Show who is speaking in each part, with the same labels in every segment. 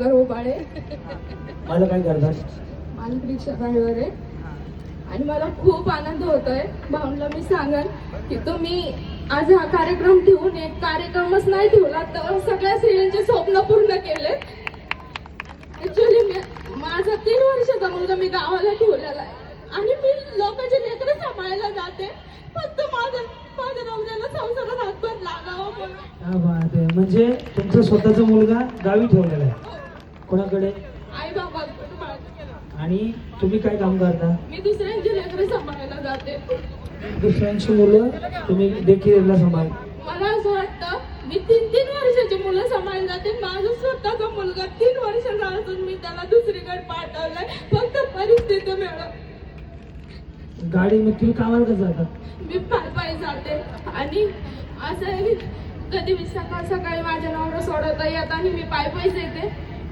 Speaker 1: सागर उबाळे
Speaker 2: मला काय करतात
Speaker 1: मालक रिक्षा ड्रायव्हर आहे. आणि मला खूप आनंद होतोय. भाऊला मी सांगन की तुम्ही आज हा कार्यक्रम ठेवून एक कार्यक्रमच नाही ठेवला तर सगळ्या स्त्रियांचे स्वप्न पूर्ण केले. ऍक्च्युली माझा तीन वर्षाचा मुलगा मी गावाला ठेवलेला आहे. आणि मी लोकांचे लेकरं सांभाळायला जाते. फक्त माझ्या माझ्या नवऱ्याला संसारात हातभार लागावा म्हणून.
Speaker 2: क्या बात आहे. म्हणजे तुमचा स्वतःचा मुलगा गावी ठेवलेला आहे. कोणाकडे?
Speaker 1: आई बाबा
Speaker 2: आणि तुम्ही काय काम करता?
Speaker 1: मी दुसऱ्यांचे लेकरं सांभाळायला जाते.
Speaker 2: दुसऱ्यांची मुलं तुम्ही देखील सांभाळ.
Speaker 1: मला असं वाटतं मी तीन तीन वर्षाची मुलं सांभाळून जाते. माझा स्वतःचा मुलगा तीन वर्षाचा असून मी त्याला दुसरीकडे पाठवलंय. फक्त परिस्थिती मिळत
Speaker 2: गाडी मग तुम्ही कामाला कसं जाता?
Speaker 1: मी पाय पाय जाते. आणि असं आहे की कधी मी सकाळ सकाळी माझ्या नवरा सोडवता येत आणि मी पाय पायच येते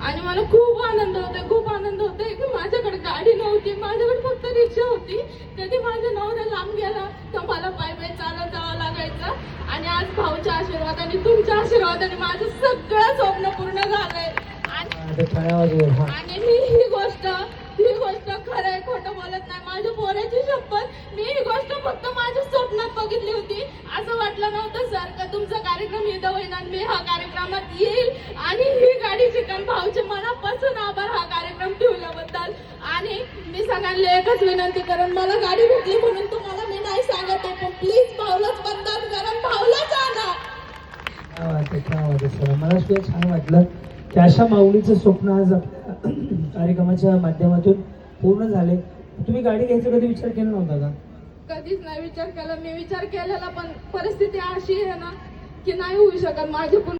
Speaker 1: आणि मला खूप आनंद होतोय खूप आनंद होतोय की माझ्याकडे गाडी नव्हती माझ्याकडे फक्त रिक्षा होती. कधी माझ्या नवरा लांब गेला तर मला पाय पाय चालत जावं लागायचं. आणि आज भाऊच्या आशीर्वादाने तुमच्या आशीर्वादाने माझं सगळं स्वप्न पूर्ण झालंय. आणि मी ही गोष्ट ही गोष्ट खरं आहे खोटं बोलत नाही. माझ्या पोराची शपथ मी ही गोष्ट फक्त माझ्या स्वप्नात बघितली होती. असं वाटलं नव्हतं सर का तुमचा कार्यक्रम इथं होईल आणि मी हा कार्यक्रमात येईल? आणि ही शिकन भाऊचे मनापासून आभार हा कार्यक्रम ठेवल्याबद्दल. आणि मी सगळ्यांना एकच विनंती करेन मला गाडी भेटली म्हणून तुम्हाला मी नाही सांगत आहे पण प्लीज भाऊलाच बंधन करा भाऊलाच आणा
Speaker 2: मला सुद्धा छान वाटलं की अशा माऊलीचं स्वप्न आज कार्यक्रमाच्या माध्यमातून पूर्ण झाले. तुम्ही गाडी घ्यायचा कधी विचार केला नव्हता का?
Speaker 1: कधीच नाही विचार केला. मी विचार केलेला पण परिस्थिती अशी आहे ना की नाही होऊ शकत. माझे पण